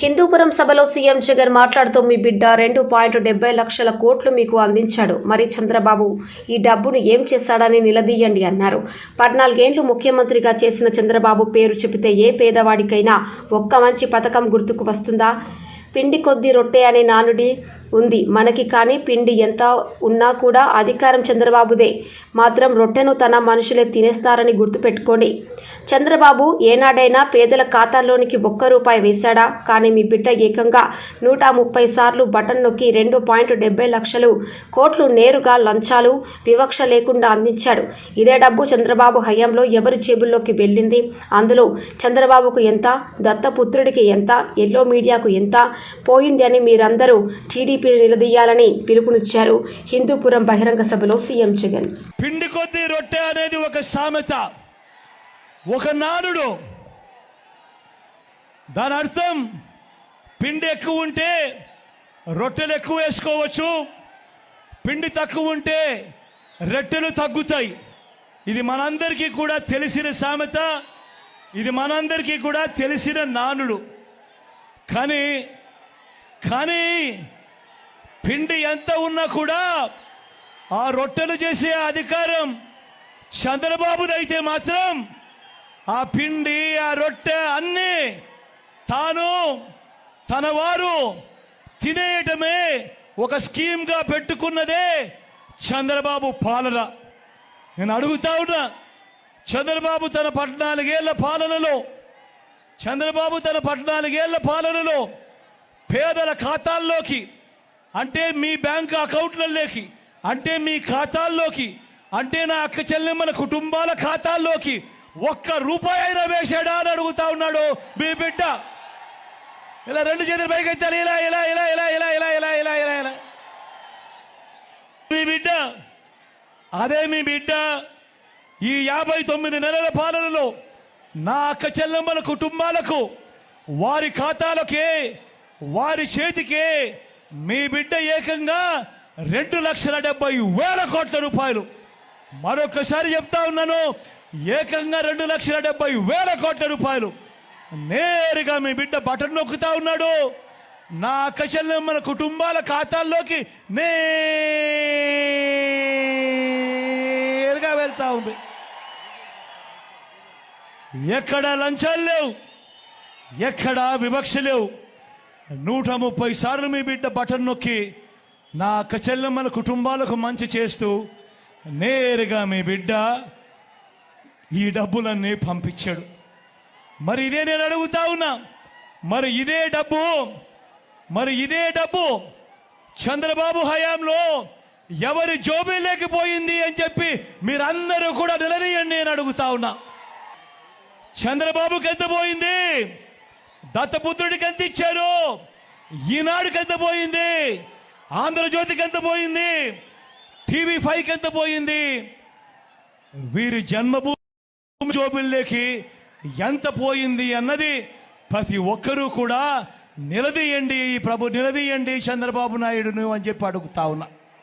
హిందూపురం సభలో సీఎం జగన్ మాట్లాడుతూ మీ బిడ్డ రెండు పాయింట్ డెబ్బై లక్షల కోట్లు మీకు అందించాడు. మరి చంద్రబాబు ఈ డబ్బును ఏం చేశాడని నిలదీయండి అన్నారు. పద్నాలుగేండ్లు ముఖ్యమంత్రిగా చేసిన చంద్రబాబు పేరు చెబితే ఏ పేదవాడికైనా ఒక్క మంచి పథకం గుర్తుకు వస్తుందా? పిండి కొద్ది రొట్టె అనే నానుడి ఉంది. మనకి కానీ పిండి ఎంత ఉన్నా కూడా అధికారం చంద్రబాబుదే. మాత్రం రొట్టెను తన మనుషులే తినేస్తారని గుర్తుపెట్టుకోండి. చంద్రబాబు ఏనాడైనా పేదల ఖాతాల్లోనికి ఒక్క రూపాయి వేశాడా? కానీ మీ బిడ్డ ఏకంగా నూట ముప్పై సార్లు బటన్ నొక్కి రెండు పాయింట్ డెబ్బై లక్షలు కోట్లు నేరుగా లంచాలు వివక్ష లేకుండా అందించాడు. ఇదే డబ్బు చంద్రబాబు హయాంలో ఎవరి జేబుల్లోకి వెళ్ళింది? అందులో చంద్రబాబుకు ఎంత దత్తపుత్రుడికి ఎంత ఎల్లో మీడియాకు ఎంత పోయింది అని మీరందరూ టీడీపీని నిలదీయాలని పిలుపునిచ్చారు. హిందూపురం బహిరంగ సభలో సీఎం జగన్. పిండి కొద్ది రొట్టె అనేది ఒక సామెత. ఒక నానుడు. దాని అర్థం పిండి ఎక్కువ ఉంటే రొట్టెలు ఎక్కువ వేసుకోవచ్చు. పిండి తక్కువ ఉంటే రొట్టెలు తగ్గుతాయి. ఇది మనందరికీ కూడా తెలిసిన సామెత. ఇది మనందరికీ కూడా తెలిసిన నానుడు. కానీ కానీ పిండి ఎంత ఉన్నా కూడా ఆ రొట్టెలు చేసే అధికారం చంద్రబాబుదైతే మాత్రం ఆ పిండి ఆ రొట్టె అన్నీ తాను తన వారు తినేయటమే ఒక స్కీమ్గా పెట్టుకున్నదే చంద్రబాబు పాలన. నేను అడుగుతా ఉన్నా చంద్రబాబు తన పద్నాలుగేళ్ళ పాలనలో చంద్రబాబు తన పద్నాలుగేళ్ళ పాలనలో పేదల ఖాతాల్లోకి అంటే మీ బ్యాంక్ అకౌంట్లలోకి అంటే మీ ఖాతాల్లోకి అంటే నా అక్క చెల్లెమ్మల కుటుంబాల ఖాతాల్లోకి ఒక్క రూపాయి అయినా వేసాడా అని అడుగుతా ఉన్నాడు మీ బిడ్డ. ఇలా రెండు చేతులు పైకి ఎత్తాలి ఇలా ఇలా ఇలా ఇలా ఇలా ఇలా ఇలా ఇలా ఇలా ఇలా. మీ బిడ్డ అదే మీ బిడ్డ ఈ యాభై తొమ్మిది నెలల పాలనలో నా అక్క చెల్లెమ్మల కుటుంబాలకు వారి ఖాతాలకే వారి చేతికే మీ బిడ్డ ఏకంగా రెండు లక్షల డెబ్బై వేల కోట్ల రూపాయలు. మరొకసారి చెప్తా ఉన్నాను ఏకంగా రెండు లక్షల డెబ్బై వేల కోట్ల రూపాయలు. నేరుగా మీ బిడ్డ బటన్ నొక్కుతా ఉన్నాడు. నా అక్క మన కుటుంబాల ఖాతాల్లోకి నేరుగా వెళ్తా ఉంది. ఎక్కడ లంచాలు లేవు ఎక్కడ వివక్ష లేవు. నూట ముప్పై సార్లు మీ బిడ్డ బటన్ నొక్కి నా అక్క చెల్లెమ్మల కుటుంబాలకు మంచి చేస్తూ నేరుగా మీ బిడ్డ ఈ డబ్బులన్నీ పంపించాడు. మరి ఇదే నేను అడుగుతా ఉన్నా. మరి ఇదే డబ్బు మరి ఇదే డబ్బు చంద్రబాబు హయాంలో ఎవరి జోబీ లేకపోయింది అని చెప్పి మీరందరూ కూడా నిలదీయండి నేను అడుగుతా ఉన్నా. చంద్రబాబుకి ఎంత పోయింది? దత్తపుత్రుడికి ఎంత ఇచ్చారు? ఈనాడుకి ఎంత పోయింది? ఆంధ్రజ్యోతికి ఎంత పోయింది? టీవీ ఫైవ్కి ఎంత పోయింది? వీరి జన్మభూమి జోబుల్లోకి ఎంత పోయింది అన్నది ప్రతి ఒక్కరూ కూడా నిలదీయండి ఈ ప్రభు నిలదీయండి చంద్రబాబు నాయుడును అని చెప్పి అడుగుతా ఉన్నా.